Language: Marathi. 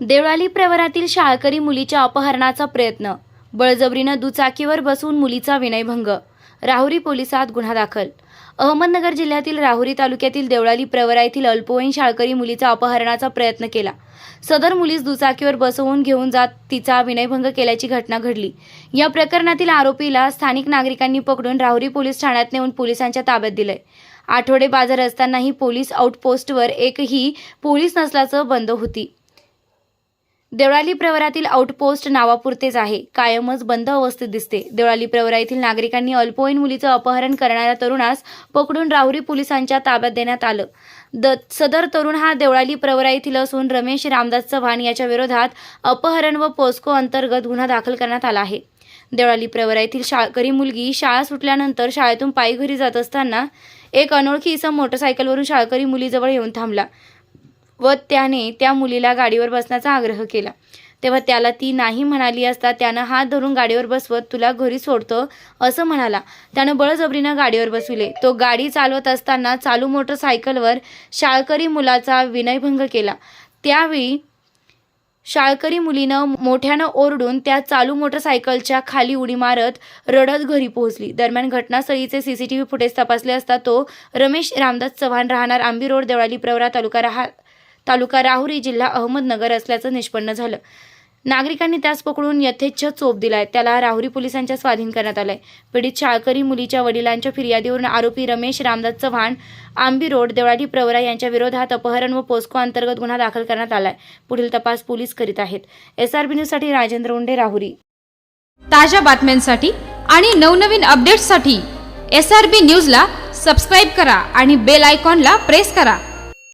देवळाली प्रवरातील शाळकरी मुलीच्या अपहरणाचा प्रयत्न. बळजबरीनं दुचाकीवर बसवून मुलीचा विनयभंग. राहुरी पोलिसात गुन्हा दाखल. अहमदनगर जिल्ह्यातील राहुरी तालुक्यातील देवळाली प्रवरा येथील अल्पवयीन शाळकरी मुलीचा अपहरणाचा प्रयत्न केला. सदर मुलीस दुचाकीवर बसवून घेऊन जात तिचा विनयभंग केल्याची घटना घडली. या प्रकरणातील आरोपीला स्थानिक नागरिकांनी पकडून राहुरी पोलीस ठाण्यात नेऊन पोलिसांच्या ताब्यात दिलंय. आठवडे बाजार असतानाही पोलीस आउटपोस्टवर एकही पोलीस नसल्याचं बंद होती. देवळाली प्रवरातील आउटपोस्ट नावापुरतेच आहे. कायमच बंद अवस्थेत दिसते. देवळाली प्रवरा येथील नागरिकांनी अल्पवयीन मुलीचं अपहरण करणाऱ्या तरुणास पकडून राहुरी पोलिसांच्या ताब्यात देण्यात आलं. द सदर तरुण हा देवळाली प्रवरा येथील असून रमेश रामदास चव्हाण याच्या विरोधात अपहरण व पोस्को अंतर्गत गुन्हा दाखल करण्यात आला आहे. देवळाली प्रवरा येथील शाळकरी मुलगी शाळा सुटल्यानंतर शाळेतून पायी घरी जात असताना एक अनोळखी इसम मोटरसायकलवरून शाळकरी मुलीजवळ येऊन थांबला. व त्याने त्या मुलीला गाडीवर बसण्याचा आग्रह केला. तेव्हा त्याला ती नाही म्हणाली असता त्यानं हात धरून गाडीवर बसवत तुला घरी सोडतो असं म्हणाला. त्यानं बळजबरीनं गाडीवर बसविले. तो गाडी चालवत असताना चालू मोटरसायकलवर शाळकरी मुलाचा विनयभंग केला. त्यावेळी शाळकरी मुलीनं मोठ्यानं ओरडून त्या चालू मोटरसायकलच्या खाली उडी मारत रडत घरी पोहोचली. दरम्यान घटनास्थळीचे सीसीटीव्ही फुटेज तपासले असता तो रमेश रामदास चव्हाण राहणार आंबी रोड देवळाली प्रवरा तालुका राहा तालुका राहुरी जिल्हा अहमदनगर असल्याचं निष्पन्न झालं. नागरिकांनी त्यास पकडून यथेच्छ चोप दिलाय. त्याला राहुरी पोलिसांच्या स्वाधीन करण्यात आलंय. पीडित शाळकरी मुलीच्या वडिलांच्या फिर्यादीवरून आरोपी रमेश रामदास चव्हाण आंबी रोड देवळाली प्रवरा यांच्या विरोधात अपहरण व पोस्को अंतर्गत गुन्हा दाखल करण्यात आलाय. पुढील तपास पोलीस करीत आहेत. एसआरबी न्यूजसाठी राजेंद्र उंडे राहुरी. ताज्या बातम्यांसाठी आणि नवनवीन अपडेट्ससाठी एस आर बी न्यूजला सबस्क्राईब करा आणि बेल आयकॉनला प्रेस करा.